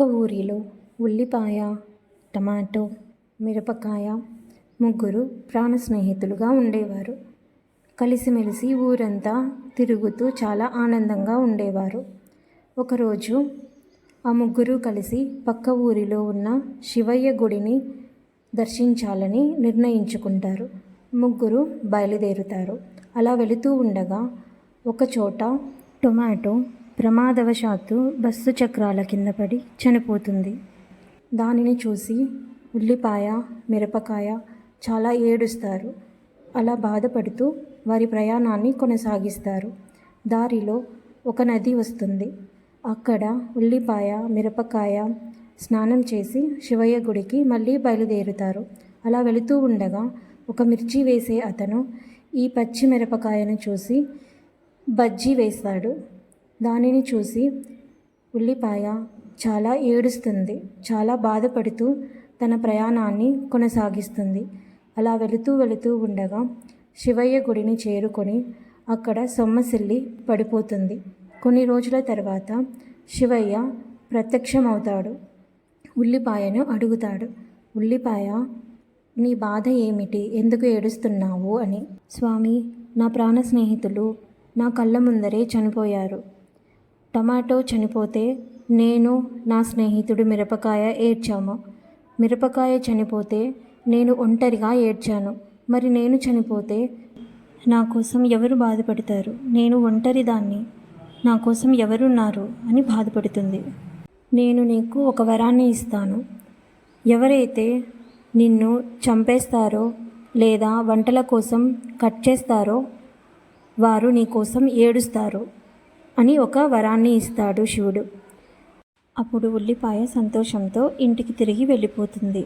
పక్క ఊరిలో ఉల్లిపాయ టమాటో మిరపకాయ ముగ్గురు ప్రాణ స్నేహితులుగా ఉండేవారు. కలిసిమెలిసి ఊరంతా తిరుగుతూ చాలా ఆనందంగా ఉండేవారు. ఒకరోజు ఆ ముగ్గురు కలిసి పక్క ఊరిలో ఉన్న శివయ్య గుడిని దర్శించాలని నిర్ణయించుకుంటారు. ముగ్గురు బయలుదేరుతారు. అలా వెళుతూ ఉండగా ఒకచోట టొమాటో ప్రమాదవశాత్తు బస్సు చక్రాల కింద పడి చనిపోతుంది. దానిని చూసి ఉల్లిపాయ మిరపకాయ చాలా ఏడుస్తారు. అలా బాధపడుతూ వారి ప్రయాణాన్ని కొనసాగిస్తారు. దారిలో ఒక నది వస్తుంది. అక్కడ ఉల్లిపాయ మిరపకాయ స్నానం చేసి శివయ్య గుడికి మళ్ళీ బయలుదేరుతారు. అలా వెళుతూ ఉండగా ఒక మిర్చి వేసే అతను ఈ పచ్చి మిరపకాయను చూసి బజ్జీ వేస్తాడు. దానిని చూసి ఉల్లిపాయ చాలా ఏడుస్తుంది. చాలా బాధపడుతూ తన ప్రయాణాన్ని కొనసాగిస్తుంది. అలా వెళుతూ వెళుతూ ఉండగా శివయ్య గుడిని చేరుకొని అక్కడ సొమ్మసిల్లి పడిపోతుంది. కొన్ని రోజుల తర్వాత శివయ్య ప్రత్యక్షమవుతాడు. ఉల్లిపాయను అడుగుతాడు. ఉల్లిపాయ నీ బాధ ఏమిటి? ఎందుకు ఏడుస్తున్నావు? అని. స్వామి నా ప్రాణ స్నేహితులు నా కళ్ళ ముందరే చనిపోయారు. టమాటో చనిపోతే నేను నా స్నేహితుడు మిరపకాయ ఏడ్చాము. మిరపకాయ చనిపోతే నేను ఒంటరిగా ఏడ్చాను. మరి నేను చనిపోతే నా కోసం ఎవరు బాధపడతారు? నేను ఒంటరిదాన్ని. నా కోసం ఎవరున్నారు? అని బాధపడుతుంది. నేను నీకు ఒక వరాన్ని ఇస్తాను. ఎవరైతే నిన్ను చంపేస్తారో లేదా వంటల కోసం కట్ చేస్తారో వారు నీ కోసం ఏడుస్తారు అని ఒక వరాన్ని ఇస్తాడు శివుడు. అప్పుడు ఉల్లిపాయ సంతోషంతో ఇంటికి తిరిగి వెళ్ళిపోతుంది.